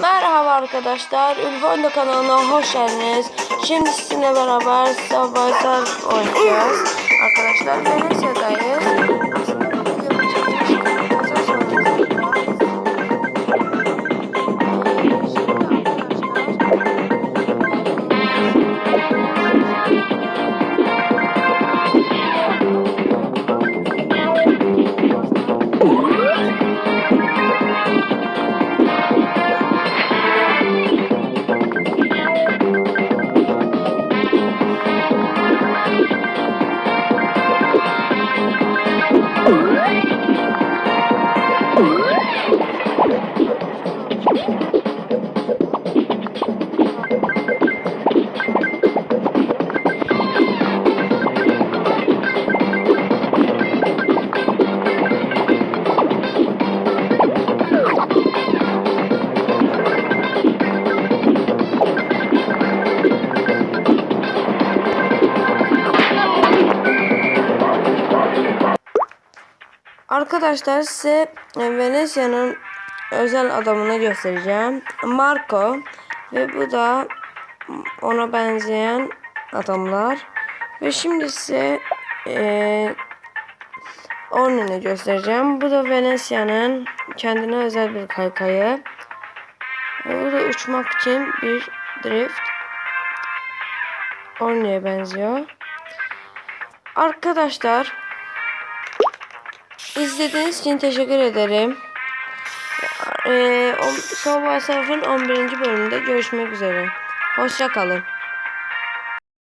Merhaba arkadaşlar, Ülfo kanalına hoş geldiniz. Şimdi sizinle beraber Surf oynayacağız. Arkadaşlar Venesya'dayız. Aslında Arkadaşlar size e, Venesya'nın özel adamını göstereceğim. Marco ve bu da ona benzeyen adamlar. Ve şimdi size e, Ornen'i göstereceğim. Bu da Venesya'nın kendine özel bir kaykayı. Ve bu da uçmak için bir drift. Ornen'e benziyor. Arkadaşlar İzlediğiniz için teşekkür ederim. Ee, Subway Surf'ın 11. bölümünde görüşmek üzere. Hoşça kalın.